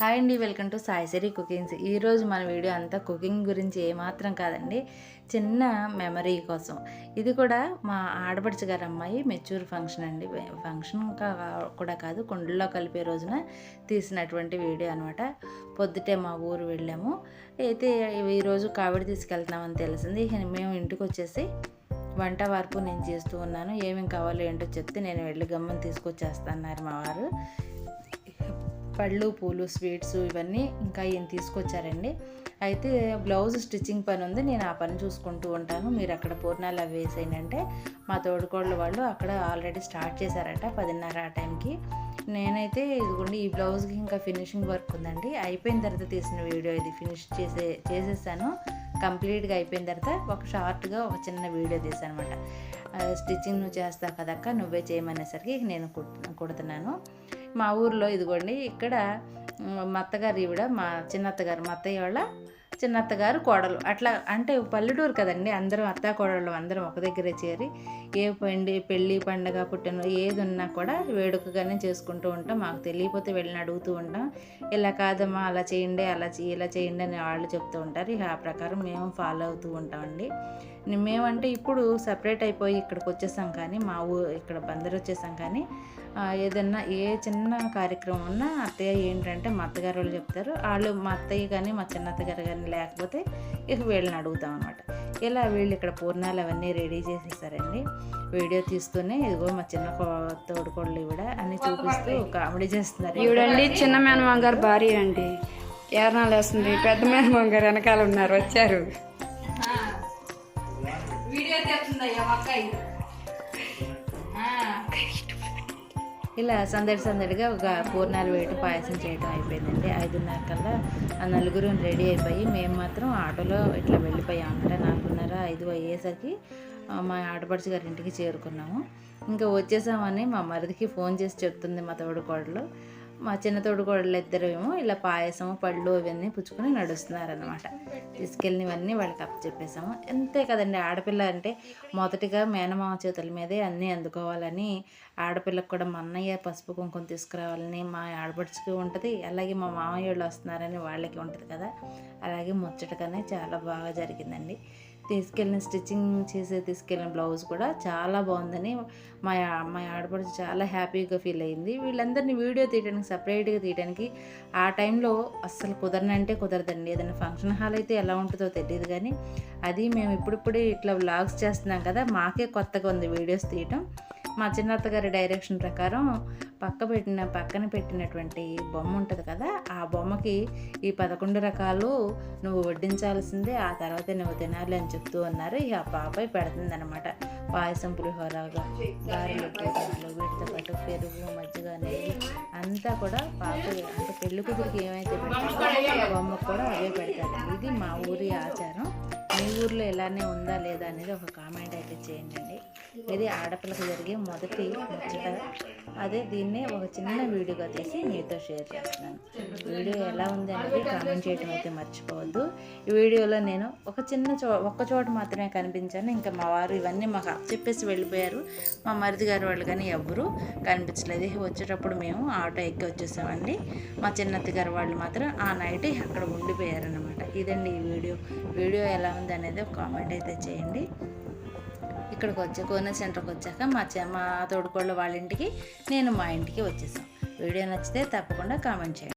Hi అండి welcome to సాయిసరి cookings. ఈరోజు మన వీడియో అంతా కుకింగ్ గురించి ఏమాత్రం కాదండి చిన్న మెమరీ కోసం. ఇది కూడా మా ఆడపడుచు గారు అమ్మాయి మెచ్యూర్ ఫంక్షన్ అండి. ఫంక్షన్ కూడా కాదు కుండల్లో కలిపే రోజున తీసినటువంటి వీడియో అనమాట పొద్దుటే మా ఊరు వెళ్ళాము. అయితే ఈరోజు కావిడి తీసుకెళ్తున్నామని తెలిసింది. మేము ఇంటికి వచ్చేసి వంట వరకు నేను చేస్తూ ఉన్నాను. ఏమేమి కావాలో ఏంటో చెప్తే నేను వెళ్ళి గమ్మని తీసుకొచ్చేస్తాన్నారు మా వారు. పళ్ళు పూలు స్వీట్స్ ఇవన్నీ ఇంకా ఈయన తీసుకొచ్చారండి. అయితే బ్లౌజ్ స్టిచ్చింగ్ పని ఉంది. నేను ఆ పని చూసుకుంటూ ఉంటాను. మీరు అక్కడ పూర్ణాలు అవి వేసేయండి మా తోడుకోళ్ళ వాళ్ళు అక్కడ ఆల్రెడీ స్టార్ట్ చేశారట పదిన్నర ఆ టైంకి. నేనైతే ఇదిగోండి ఈ బ్లౌజ్కి ఇంకా ఫినిషింగ్ వర్క్ ఉందండి. అయిపోయిన తర్వాత తీసిన వీడియో ఇది. ఫినిష్ చేసే చేసేసాను. కంప్లీట్గా అయిపోయిన తర్వాత ఒక షార్ట్గా ఒక చిన్న వీడియో తీసాను అనమాట స్టిచ్చింగ్ నువ్వు చేస్తావు కదక్క నువ్వే చేయమనేసరికి నేను కుడుతున్నాను. మా ఊర్లో ఇదిగోండి ఇక్కడ మా అత్తగారు ఈవిడ మా చిన్నత్తగారు మా అత్తయ్య వాళ్ళ చిన్నత్తగారు కోడలు. అట్లా అంటే పల్లెటూరు కదండి అందరం అత్త కోడళ్ళు అందరం ఒక దగ్గరే చేరి ఏ పండి పెళ్ళి పండగ పుట్టిన ఏది ఉన్నా కూడా వేడుకగానే చేసుకుంటూ ఉంటాం. మాకు తెలియకపోతే వెళ్ళిన అడుగుతూ ఉంటాం. ఇలా కాదమ్మా అలా చేయండి అలా చేయి ఇలా చేయండి అని వాళ్ళు చెప్తూ ఉంటారు. ఇక ఆ ప్రకారం మేము ఫాలో అవుతూ ఉంటామండి. మేమంటే ఇప్పుడు సపరేట్ అయిపోయి ఇక్కడికి వచ్చేసాం కానీ మా ఊ ఇక్కడ బందరు వచ్చేసాం కానీ ఏదన్నా ఏ చిన్న కార్యక్రమం ఉన్నా అత్తయ్య ఏంటంటే మా అత్తగారు వాళ్ళు చెప్తారు. వాళ్ళు మా అత్తయ్య కానీ మా చిన్నత్తగారు కానీ లేకపోతే ఇక వీళ్ళని అడుగుతాం అనమాట ఇలా వీళ్ళు ఇక్కడ పూర్ణాలు అవన్నీ రెడీ చేసేసారండి. వీడియో తీస్తూనే ఇదిగో మా చిన్న కో- తోడుకోళ్ళు ఇవిడ అన్ని చూపిస్తూ కామెడీ చేస్తున్నారు. ఈవిడండి చిన్న మేనమామ గారు భార్య అండి. ఏరణాలు వేస్తుంది. పెద్ద మేనమామ గారు వెనకాల ఉన్నారు. వచ్చారు. ఇలా సందడి సందడిగా ఒక పూర్ణాలు వేయటం పాయసం చేయటం అయిపోయిందండి. ఐదున్నర కల్లా ఆ నలుగురు రెడీ అయిపోయి మేము మాత్రం ఆటోలో ఇట్లా వెళ్ళిపోయాం అనమాట నాలుగున్నర ఐదు అయ్యేసరికి మా ఆడపడుచు గారి ఇంటికి చేరుకున్నాము. ఇంకా వచ్చేసామని మా మరిదికి ఫోన్ చేసి చెప్తుంది మా తోడు కోడలు మా చిన్న తోడు కోడలు ఇద్దరేమో ఇలా పాయసం పళ్ళు ఇవన్నీ పుచ్చుకొని నడుస్తున్నారనమాట తీసుకెళ్ళినవన్నీ వాళ్ళకి అప్పచెప్పేసాము అంతే కదండి ఆడపిల్ల అంటే మొదటిగా మేనమామ చేతుల మీదే అన్నీ అందుకోవాలని ఆడపిల్లకు కూడా మా అన్నయ్య పసుపు కుంకుమ తీసుకురావాలని మా ఆడపడుచుకి ఉంటుంది అలాగే మా మామయ్య వాళ్ళు వస్తున్నారని వాళ్ళకి ఉంటుంది కదా. అలాగే ముచ్చటగానే చాలా బాగా జరిగిందండి. తీసుకెళ్ళిన స్టిచ్చింగ్ చేసే తీసుకెళ్ళిన బ్లౌజ్ కూడా చాలా బాగుందని మా మా ఆడపడుచు చాలా హ్యాపీగా ఫీల్ అయింది. వీళ్ళందరినీ వీడియో తీయడానికి సపరేట్గా తీయడానికి ఆ టైంలో అస్సలు కుదరనంటే కుదరదండి. ఏదైనా ఫంక్షన్ హాల్ అయితే ఎలా ఉంటుందో తెలియదు కానీ అది మేము ఇప్పుడిప్పుడే ఇట్లా వ్లాగ్స్ చేస్తున్నాం కదా మాకే కొత్తగా ఉంది వీడియోస్ తీయటం. మా చిన్నత్త గారి డైరెక్షన్ ప్రకారం పక్క పెట్టిన పక్కన పెట్టినటువంటి బొమ్మ ఉంటుంది కదా ఆ బొమ్మకి ఈ పదకొండు రకాలు నువ్వు వడ్డించాల్సిందే ఆ తర్వాత నువ్వు తినాలి అని చెప్తూ ఉన్నారు. ఇక ఆ పాప పెడుతుందనమాట పాయసం పులిహోరగా గారెలు పూసలు వీటితో పాటు పెరుగు మజ్జిగ నెయ్యి అంతా కూడా పాప అంటే పెళ్ళి కూతురికి ఏమైతే పెడతారో బొమ్మకు కూడా అవే పెడతారు. ఇది మా ఊరి ఆచారం. మీ ఊర్లో ఇలానే ఉందా లేదా అనేది ఒక కామెంట్ అయితే చేయండి. ఇది ఆడపిల్లకు జరిగే మొదటి ముచ్చట అదే దీన్నే ఒక చిన్న వీడియోగా తీసి మీతో షేర్ చేస్తున్నాను. వీడియో ఎలా ఉంది అనేది కామెంట్ చేయడం అయితే మర్చిపోవద్దు. ఈ వీడియోలో నేను ఒక చిన్న చో ఒక్క చోట మాత్రమే కనిపించాను. ఇంకా మా వారు ఇవన్నీ మాకు చెప్పేసి వెళ్ళిపోయారు. మా మరిది గారు వాళ్ళు కానీ ఎవ్వరూ కనిపించలేదు. వచ్చేటప్పుడు మేము ఆటో ఎక్కి వచ్చేసామండి. మా చిన్నత్తి గారు వాళ్ళు మాత్రం ఆ నైట్ అక్కడ ఉండిపోయారనమాట ఇదండి ఈ వీడియో. వీడియో ఎలా ఉంది అనేది ఒక కామెంట్ అయితే చేయండి. ఇక్కడికి వచ్చా కోన సెంటర్కి వచ్చాక మా చె మా తోడుకోళ్ళ వాళ్ళ ఇంటికి నేను మా ఇంటికి వచ్చేసాం. వీడియో నచ్చితే తప్పకుండా కామెంట్ చేయండి.